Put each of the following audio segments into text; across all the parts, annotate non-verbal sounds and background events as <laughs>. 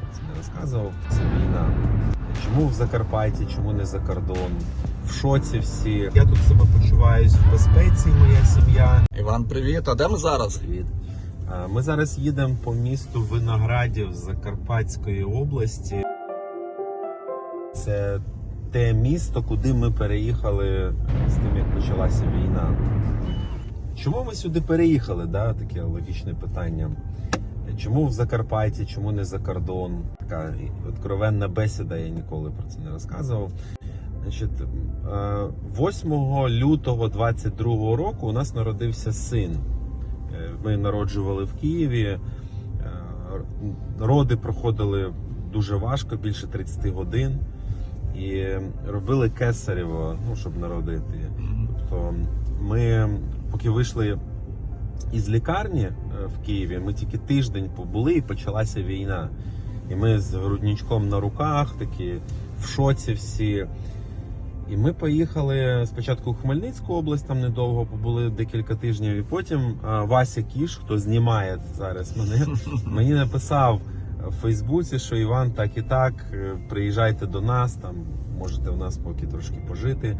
про це не розказував. Це війна. Чому в Закарпатті, чому не за кордон? В шоці всі. Я тут себе почуваюсь в безпеці, моя сім'я. Іван, привіт. А де ми зараз? Привіт. Ми зараз їдемо по місту Виноградів Закарпатської області. Це те місто, куди ми переїхали з тим, як почалася війна. Чому ми сюди переїхали? Да? Таке логічне питання. Чому в Закарпатті, чому не за кордон? Така откровенна бесіда, я ніколи про це не розказував. Значить, е, 8 лютого 22 року у нас народився син. Е, Ми народжували в Києві. Е, Роди проходили дуже важко, більше 30 годин. І робили кесарево, ну, щоб народити. Тобто ми, поки вийшли із лікарні е, в Києві, ми тільки тиждень побули і почалася війна. І ми з грудничком на руках, такі в шоці всі. І ми поїхали спочатку в Хмельницьку область, там недовго побули декілька тижнів. І потім Вася Кіш, хто знімає зараз мене, <laughs> мені написав в Фейсбуці, що Іван так і так, е, приїжджайте до нас, там можете у нас поки трошки пожити. Е,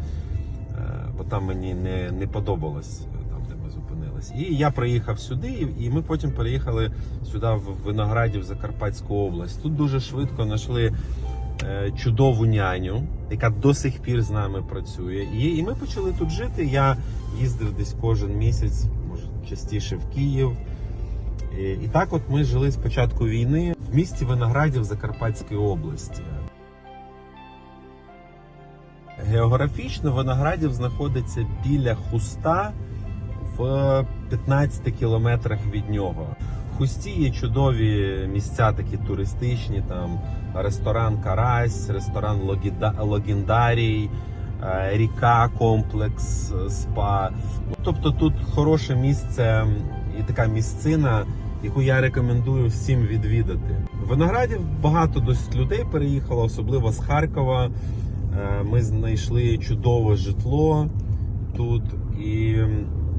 Бо там мені не, не подобалось зупинились. І я приїхав сюди, і- ми потім переїхали сюди в Виноградів, Закарпатську область. Тут дуже швидко знайшли е, чудову няню, яка до сих пір з нами працює. І, і ми почали тут жити. Я їздив десь кожен місяць, може частіше в Київ. І, і так от ми жили з початку війни в місті Виноградів Закарпатської області. Географічно Виноградів знаходиться біля Хуста в 15 кілометрах від нього. Хусті є чудові місця, такі туристичні, там ресторан Карась, ресторан Логіндарій, е, ріка, комплекс, е, спа. Ну, тобто тут хороше місце і така місцина, яку я рекомендую всім відвідати. В Виноградів багато досить людей переїхало, особливо з Харкова. Е, Ми знайшли чудове житло тут і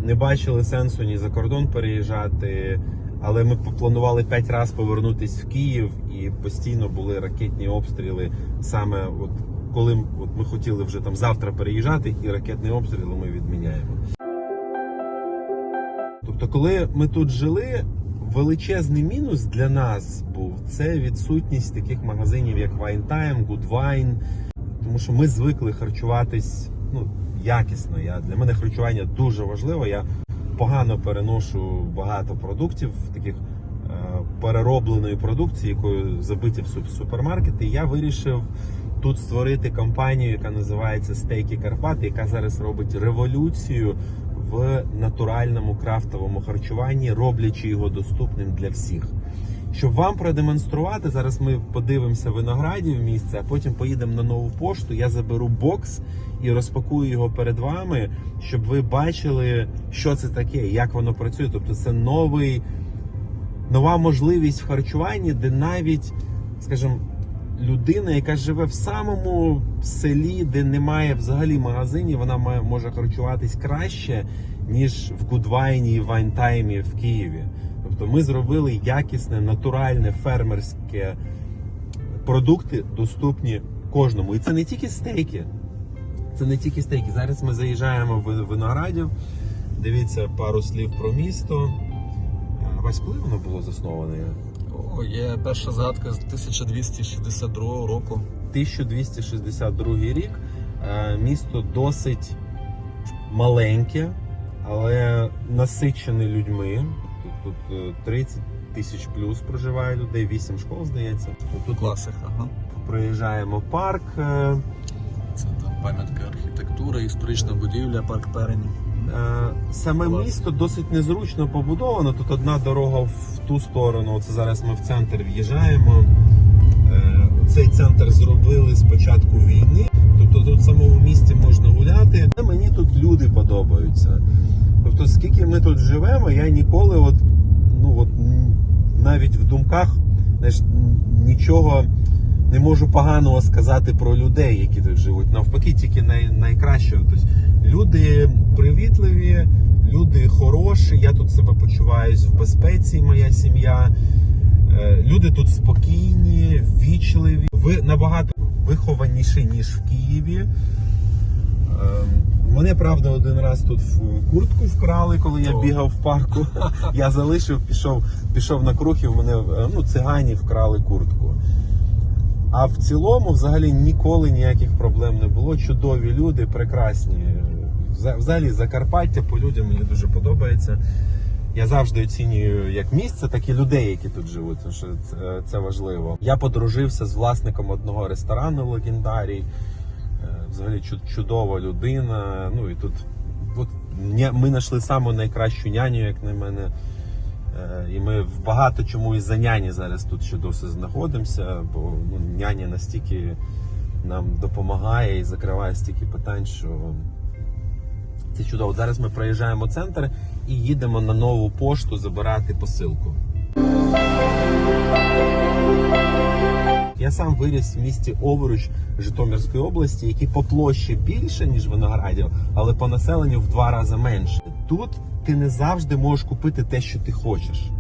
не бачили сенсу ні за кордон переїжджати. Але ми планували п'ять разів повернутися в Київ і постійно були ракетні обстріли. Саме от коли от ми хотіли вже там завтра переїжджати, і ракетні обстріли ми відміняємо. Тобто, коли ми тут жили, величезний мінус для нас був це відсутність таких магазинів, як Wine Time, Good Wine, тому що ми звикли харчуватись ну, якісно. Я, для мене харчування дуже важливо. Я погано переношу багато продуктів, таких е, переробленої продукції, якою забиті в суп- супермаркети. Я вирішив тут створити компанію, яка називається Стейки Карпати, яка зараз робить революцію в натуральному крафтовому харчуванні, роблячи його доступним для всіх. Щоб вам продемонструвати, зараз ми подивимося виноградів місце, а потім поїдемо на нову пошту. Я заберу бокс і розпакую його перед вами, щоб ви бачили, що це таке, як воно працює. Тобто, це новий, нова можливість в харчуванні, де навіть, скажімо, людина, яка живе в самому селі, де немає взагалі магазинів, вона має, може харчуватись краще, ніж в Гудвайні і Вайнтаймі в Києві. Тобто ми зробили якісне, натуральне, фермерське продукти доступні кожному. І це не тільки стейки. Це не тільки стейки. Зараз ми заїжджаємо в Виноградів. Дивіться пару слів про місто. Вась, коли воно було засноване? О, є перша згадка з 1262 року. 1262 рік. Е, Місто досить маленьке, але насичене людьми. Тут, тут е, 30 тисяч плюс проживає людей, 8 школ, здається. Тут Класика, ага. проїжджаємо парк. е, Це там пам'ятка архітектури, історична будівля, парк Перені. Е, Саме Клас. місто досить незручно побудовано. Тут одна дорога в ту сторону. Це зараз ми в центр в'їжджаємо. Цей центр зробили з початку війни. Тобто тут в самому місті можна гуляти. Мені тут люди подобаються. Тобто, скільки ми тут живемо, я ніколи, от, навіть в думках знаєш, нічого не можу поганого сказати про людей, які тут живуть. Навпаки, тільки най, найкраще. Тобто, люди привітливі, люди хороші. Я тут себе почуваюсь в безпеці, моя сім'я. Е, Люди тут спокійні, ввічливі, ви набагато вихованіші, ніж в Києві. Мене правда один раз тут в куртку вкрали, коли я бігав в парку. <laughs> Я залишив, пішов, пішов на круг і в мене е, ну, цигані вкрали куртку. А в цілому, взагалі, ніколи ніяких проблем не було. Чудові люди, прекрасні. Взагалі, Закарпаття по людям мені дуже подобається. Я завжди оцінюю як місце, так і людей, які тут живуть. Тому що це, це важливо. Я подружився з власником одного ресторану Легендарій. Взагалі чудова людина. Ну і тут от, ми знайшли саму найкращу няню, як на мене. Е, І ми в багато чому із за няні зараз тут ще досі знаходимося, бо ну, няня настільки нам допомагає і закриває стільки питань, що це чудово. Зараз ми проїжджаємо центр і їдемо на нову пошту забирати посилку. Я сам виріс в місті Овруч Житомирської області, який по площі більше, ніж Виноградів, але по населенню в два рази менше. Тут ти не завжди можеш купити те, що ти хочеш.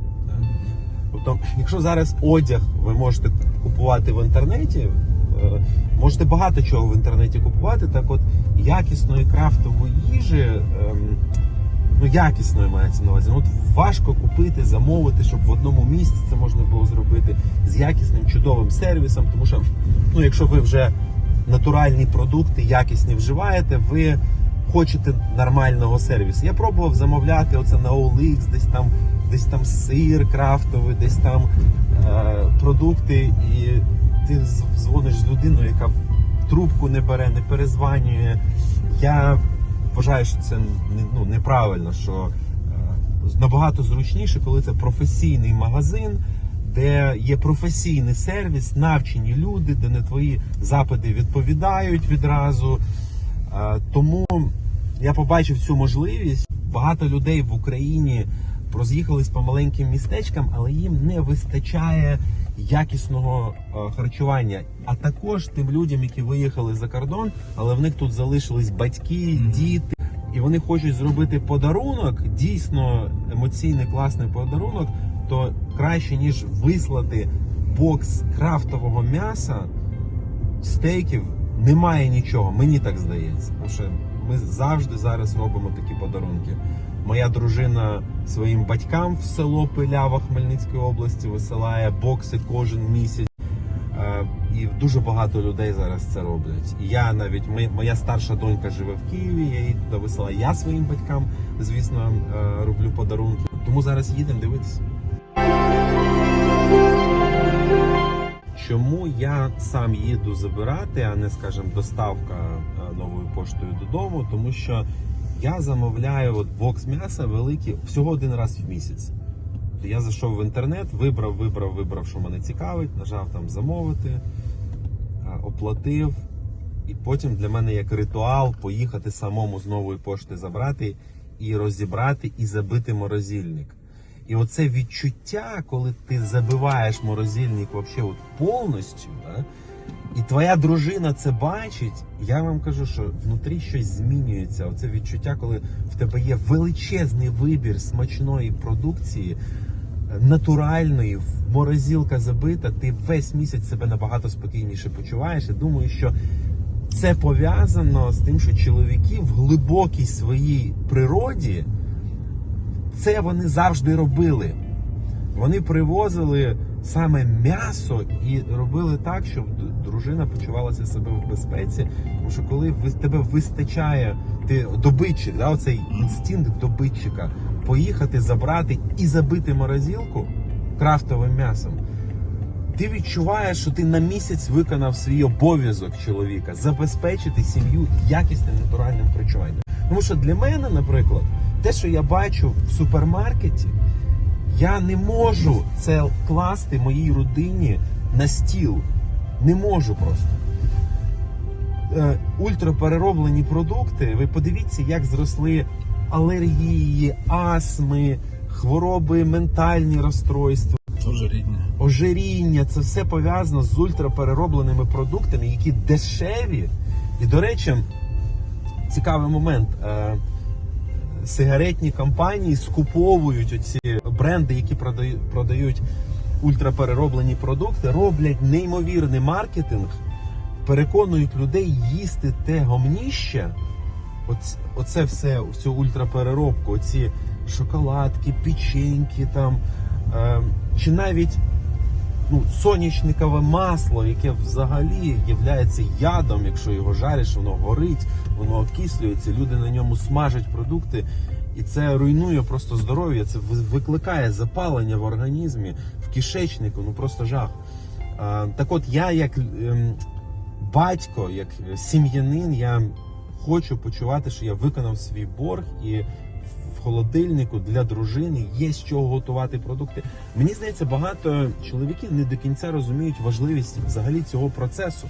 Тобто, якщо зараз одяг ви можете купувати в інтернеті, е, можете багато чого в інтернеті купувати, так от якісної крафтової їжі, ем, ну якісної мається на увазі. Ну, от важко купити, замовити, щоб в одному місці це можна було зробити з якісним чудовим сервісом, тому що ну, якщо ви вже натуральні продукти якісні вживаєте, ви хочете нормального сервісу. Я пробував замовляти оце на OLX, десь там, десь там сир крафтовий, десь там е, продукти, і ти дзвониш з людиною, яка трубку не бере, не перезванює. Я вважаю, що це ну, неправильно, що е, набагато зручніше, коли це професійний магазин, де є професійний сервіс, навчені люди, де на твої запити відповідають відразу. Е, Тому я побачив цю можливість. Багато людей в Україні роз'їхались по маленьким містечкам, але їм не вистачає якісного е, харчування. А також тим людям, які виїхали за кордон, але в них тут залишились батьки, діти, і вони хочуть зробити подарунок, дійсно емоційний класний подарунок, то краще ніж вислати бокс крафтового м'яса стейків немає нічого, мені так здається. Тому що ми завжди зараз робимо такі подарунки. Моя дружина своїм батькам в село Пилява Хмельницької області висилає бокси кожен місяць. Е, І дуже багато людей зараз це роблять. Я навіть ми- моя старша донька живе в Києві, я їй туди висилаю. Я своїм батькам, звісно, е, роблю подарунки. Тому зараз їдемо дивитися. Чому я сам їду забирати, а не, скажімо, доставка е, новою поштою додому? Тому що я замовляю от бокс м'яса великий всього один раз в місяць. Я зайшов в інтернет, вибрав, вибрав, вибрав, що мене цікавить, нажав там замовити, оплатив. І потім для мене як ритуал поїхати самому з нової пошти забрати і розібрати, і забити морозильник. І оце відчуття, коли ти забиваєш морозильник вообще от повністю, да? І твоя дружина це бачить, я вам кажу, що внутрі щось змінюється. Оце відчуття, коли в тебе є величезний вибір смачної продукції, натуральної, морозилка забита, ти весь місяць себе набагато спокійніше почуваєш. І думаю, що це пов'язано з тим, що чоловіки в глибокій своїй природі це вони завжди робили. Вони привозили саме м'ясо і робили так, щоб дружина почувалася себе в безпеці. Тому що коли ви- тебе вистачає, ти добитчик, да, оцей інстинкт добитчика, поїхати, забрати і забити морозилку крафтовим м'ясом. Ти відчуваєш, що ти на місяць виконав свій обов'язок чоловіка забезпечити сім'ю якісним натуральним харчуванням. Тому що для мене, наприклад, те, що я бачу в супермаркеті, я не можу це класти моїй родині на стіл. Не можу просто. Е, ультраперероблені продукти, ви подивіться, як зросли алергії, астми, хвороби, ментальні розстройства рідні. ожиріння, це все пов'язано з ультрапереробленими продуктами, які дешеві. І, до речі, цікавий момент. Сигаретні компанії скуповують оці бренди, які продають, продають ультраперероблені продукти, роблять неймовірний маркетинг, переконують людей їсти те гомніще. Оц, оце все, всю ультрапереробку, оці шоколадки, печеньки там, е, чи навіть ну, соняшникове масло, яке взагалі є ядом, якщо його жариш, воно горить, воно окислюється, люди на ньому смажать продукти, і це руйнує просто здоров'я, це викликає запалення в організмі, в кишечнику, ну просто жах. Так от я як ем, батько, як сім'янин, я хочу почувати, що я виконав свій борг і холодильнику для дружини є з чого готувати продукти. Мені здається, багато чоловіків не до кінця розуміють важливість взагалі цього процесу.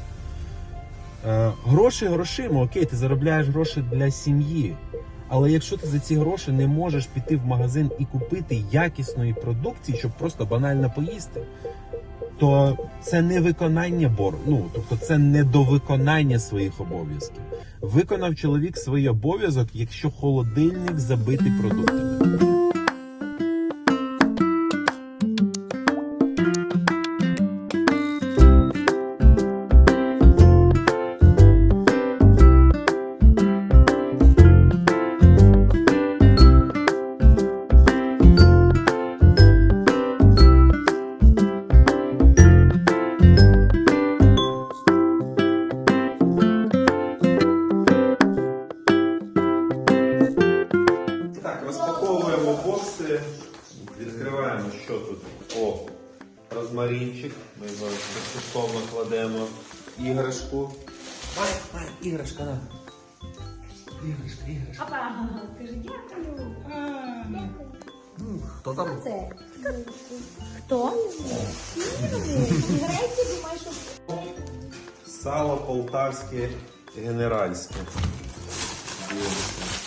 Е, гроші грошима, окей, ти заробляєш гроші для сім'ї. Але якщо ти за ці гроші не можеш піти в магазин і купити якісної продукції, щоб просто банально поїсти, то це не виконання боргу. Ну тобто це не до виконання своїх обов'язків. Виконав чоловік свій обов'язок, якщо холодильник забитий продуктами. Іграшка, на. Іграшка, іграшка. Опа, скажи дякую. Хто там? Це хто? Грецький, думаєш, що Сало полтавське генеральське. Дивимося.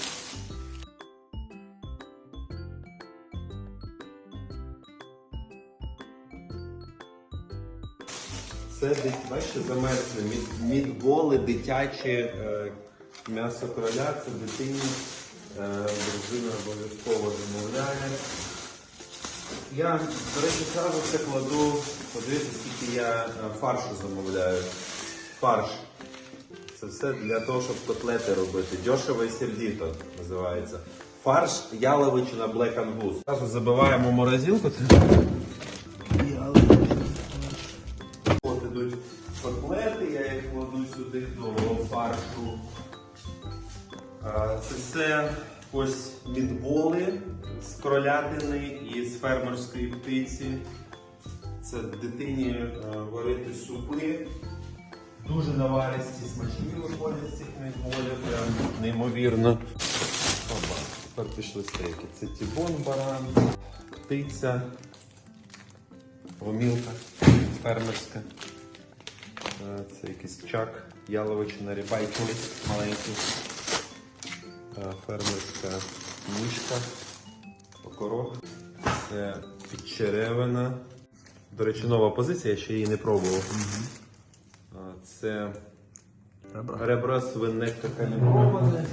Це бачите, замерзли мід, мідболи, дитяче е, м'ясо кроля, це дитині. Е, дружина обов'язково замовляє. Я, до речі, зразу це кладу, подивіться, скільки я е, фаршу замовляю. Фарш. Це все для того, щоб котлети робити. Дешево і сердито називається. Фарш яловичина Black Angus. Зразу забиваємо морозилку. Ось мідболи з кролятини і з фермерської птиці. Це дитині е, варити супи. Дуже наваристі, смачні виходять з цих мідболів, прям неймовірно. Опа, тепер пішли стейки. Це тібон баран, птиця, гомілка фермерська. Е, Це якийсь чак, яловичина, рібайки маленький. Е, Фермерська ніжка, окорок. Це підчеревина. До речі, нова позиція, я ще її не пробував. А, Це Ребра. ребра свине каліброване.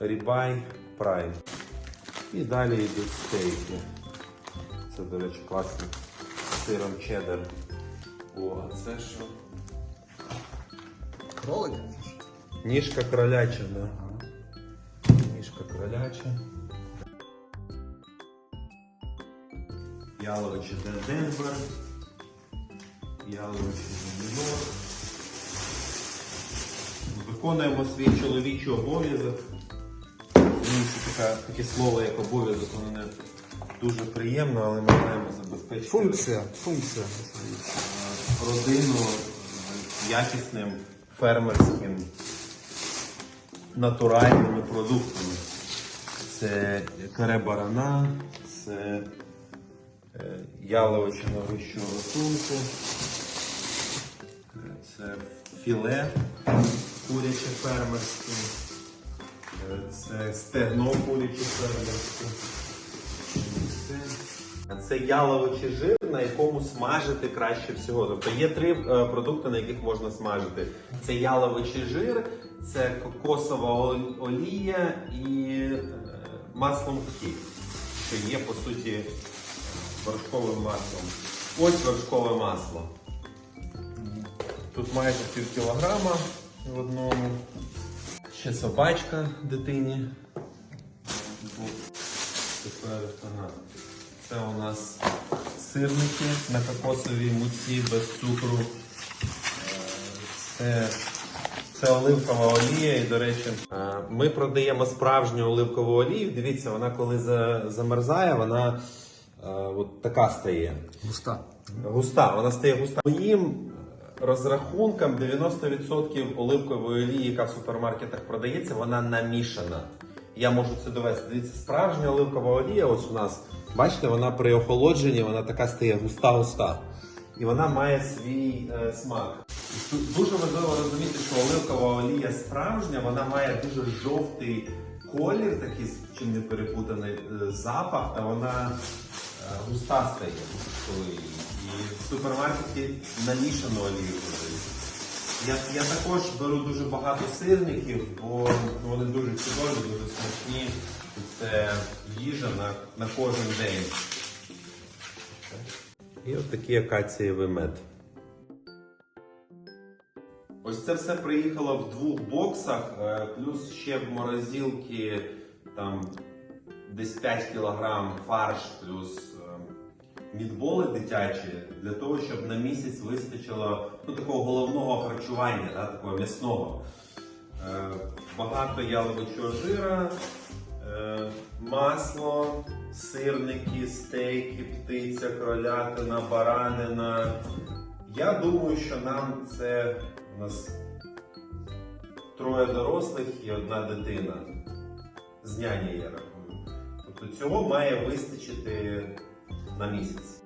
Рібай прайм. І далі йдуть стейки. Це, до речі, класно. Сиром чеддер. О, а це що? Кролик? Ніжка кроляча, да. Ніжка кроляча. Яловичі де Денвер. Яловичі де Нью-Йорк. Виконуємо свій чоловічий обов'язок. Таке слово як обов'язок, воно не дуже приємно, але ми маємо забезпечити Функція. Функція. родину якісним фермерським натуральними продуктами. Це каре барана, це е, яловичина вищого гатунку, е, це філе куряче фермерське, е, це стегно куряче фермерське. Це- яловичий жир, на якому смажити краще всього. Тобто є три е, продукти, на яких можна смажити. Це яловичий жир, це кокосова олія і е, масло мхі. що є по суті вершковим маслом. Ось вершкове масло. Тут майже пів кілограма в одному. Ще собачка дитині. Тепер. Це у нас сирники на кокосовій муці без цукру. Е, Це, це оливкова олія. І, до речі, е, ми продаємо справжню оливкову олію. Дивіться, вона коли за- замерзає, вона е, от така стає. Густа. Густа, вона стає густа. Моїм розрахункам 90% оливкової олії, яка в супермаркетах продається, вона намішана. Я можу це довести. Дивіться, справжня оливкова олія, ось у нас, бачите, вона при охолодженні вона така стає густа-густа. І вона має свій е, смак. Дуже важливо розуміти, що оливкова олія справжня, вона має дуже жовтий колір, такий чим не перепутаний е, запах, а вона е, густа стає. І в супермаркеті намішану олію продають. Я, я також беру дуже багато сирників, бо вони дуже чудові, дуже смачні. Це їжа на, на кожен день. І от такий акацієвий мед. Ось це все приїхало в двох боксах, е, плюс ще в морозилки там десь 5 кілограм фарш, плюс мідболи дитячі, для того, щоб на місяць вистачило ну, такого головного харчування, да, такого м'ясного. Е, Багато яловичого жира, е, масло, сирники, стейки, птиця, кролятина, баранина. Я думаю, що нам це у нас троє дорослих і одна дитина. З няні я рахую. Тобто цього має вистачити на місяць.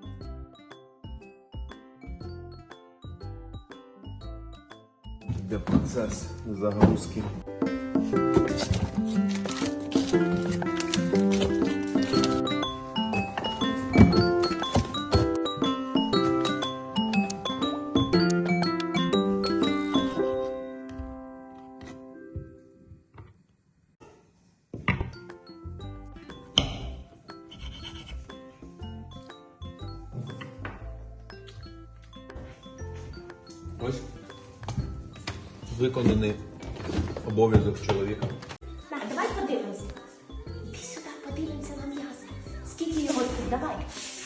Йде процес загрузки. Виконаний обов'язок чоловіка. На, давай подивимося. Іди сюди, подивимося на м'ясо. Скільки його тут? Давай.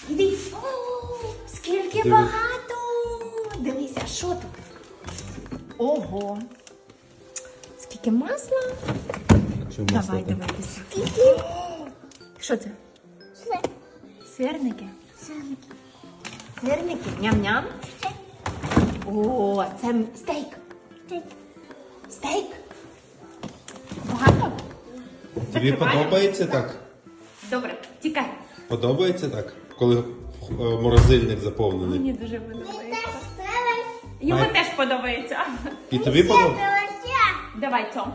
Іди. О, скільки Диви. багато. Дивися, що тут? Ого. Скільки масла? Давай дивитися. Скільки? Що це? Сирники. Сирники. Сирники. Ням-ням. О, це стейк. Стейк. Стейк. Багато? Тобі Закриваємо? подобається так? Добре, тікай. Подобається так? Коли е, морозильник заповнений. Мені дуже подобається. Йому теж подобається. І тобі подобається? Давай, Цьом.